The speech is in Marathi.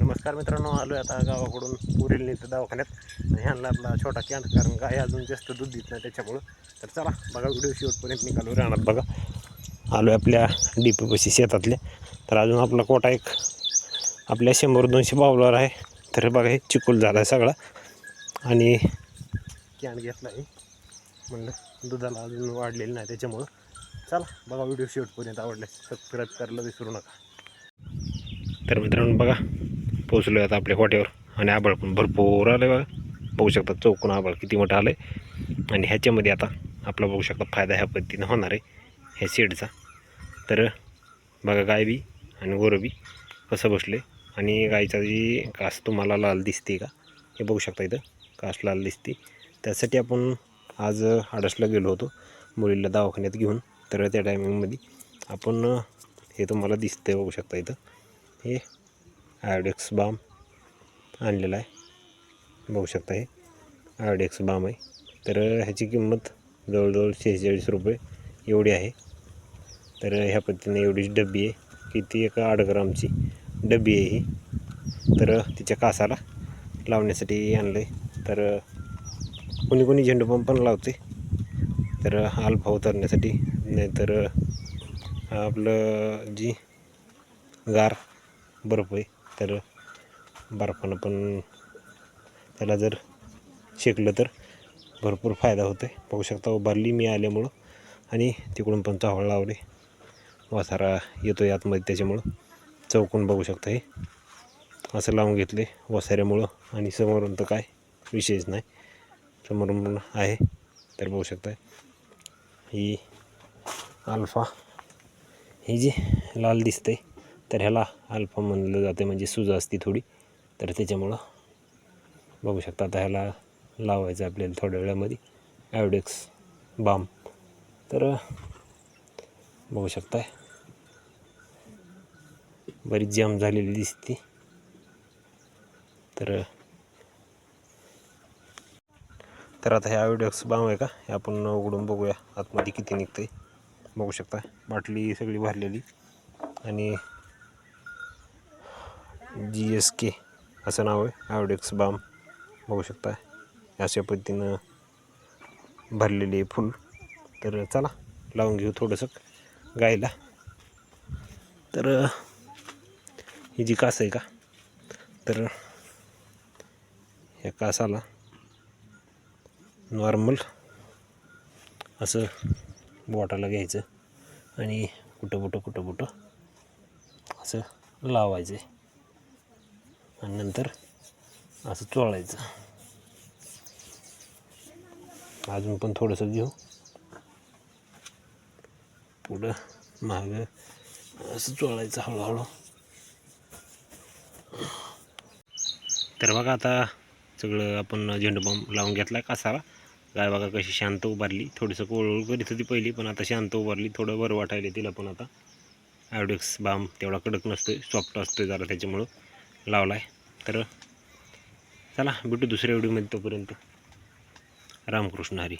नमस्कार मित्रांनो आलो आहे आता गावाकडून पुरील नेतं दवाखान्यात. ह्यांना आपला छोटा कॅन कारण गाय अजून जास्त दूध देत नाही त्याच्यामुळं. तर चला बघा व्हिडिओ शेवटपर्यंत निघालो राहणार बघा. आलो आहे आपल्या डी पी पशी शेतातल्या तर अजून आपला कोटा एक आपल्या शंभर दोनशे बावलावर आहे. तर बघा हे चिकूल झाला आहे सगळा. आणि कॅन घेतला आहे म्हणलं दुधाला अजून वाढलेलं नाही त्याच्यामुळं. चला बघा व्हिडिओ शेवटपर्यंत आवडले सबस्क्राईब करायला विसरू नका. तर मित्रांनो बघा पोचलो आता आपल्या वाट्यावर आणि आबाळ पण भरपूर आलं बघा. बघू शकता चौकून आबाळ किती मोठं आलं आहे आणि ह्याच्यामध्ये आता आपला बघू शकता फायदा ह्या पद्धतीनं होणार आहे. ह्या सीडचा तर बघा गाय बी आणि गोरं बी कसं बसले आणि गायचा जी कास तुम्हाला लाल दिसते का हे बघू शकता इथं. कास लाल दिसते. त्यासाठी आपण आज आडसला गेलो होतो मुलीला दवाखान्यात घेऊन. तर त्या टायमिंगमध्ये आपण हे तुम्हाला दिसतं बघू शकता इथं. हे आयोडेक्स बाम आणलेला आहे. बघू शकता हे. आयोडेक्स बाम आहे. तर ह्याची किंमत जवळजवळ शेहेचाळीस रुपये एवढी आहे. तर ह्या पद्धतीने एवढीच डब्बी आहे. किती एक आठ ग्रामची डब्बी आहे ही. तर तिच्या कासाला लावण्यासाठी आणलं आहे तर कोणी कोणी झेंडू पंप पण लावते तर अल्फा उतरण्यासाठी. नाहीतर आपलं जी गार बर्फ आहे तर बर्फानं पण त्याला जर शेकलं तर भरपूर फायदा होतो आहे बघू शकता उभारली मी आल्यामुळं आणि तिकडून पण चावळ लावले. वासारा येतो आहे आतमध्ये त्याच्यामुळं. चौकून बघू शकता हे. असं लावून घेतले वसाऱ्यामुळं आणि समोरून तर काय विशेष नाही. समोरून आहे. तर बघू शकता ही अल्फा. ही जी लाल दिसते तर ह्याला अल्फा म्हणलं जाते म्हणजे सूज असते थोडी. तर त्याच्यामुळं बघू शकता आता ह्याला लावायचं आपल्याला थोड्या वेळामध्ये. ॲवडेक्स बाम तर बघू शकताय. बरीच जाम झालेली दिसते. तर तर आता हे ॲवडेक्स बाम आहे का? हे आपण उघडून बघूया. आतमध्ये किती निघते बघू शकता बाटली सगळी भरलेली. आणि जी एस के. असं नाव आहे. Avdex balm. बघू शकता अशा पद्धतीनं भरलेली आहे फुल. तर चला लावून घेऊ थोडंसं गायला. तर ही जी कास आहे का? तर ह्या कासाला नॉर्मल असं बोटाला घ्यायचं आणि कुठं कुठं कुठं कुठं असं लावायचं आहे आणि नंतर असं चोळायचं. अजून पण थोडंसं घेऊ. पुढं मागं असं चोळायचं हळूहळू. तर बघा आता सगळं आपण झेंडूबाम लावून घेतला कासाला गाय बघा कशी शांत उभारली. थोडीसं कोळवळ करीत होती पहिली पण आता शांत उभारली. थोडं बरं वाटायला तिला पण आता. ॲवडेक्स बाम तेवढा कडक नसतोय सॉफ्ट असतोय जरा त्याच्यामुळं. लावला आहे तर चला भेटू दुसऱ्या व्हिडिओमध्ये तोपर्यंत. रामकृष्ण हरी.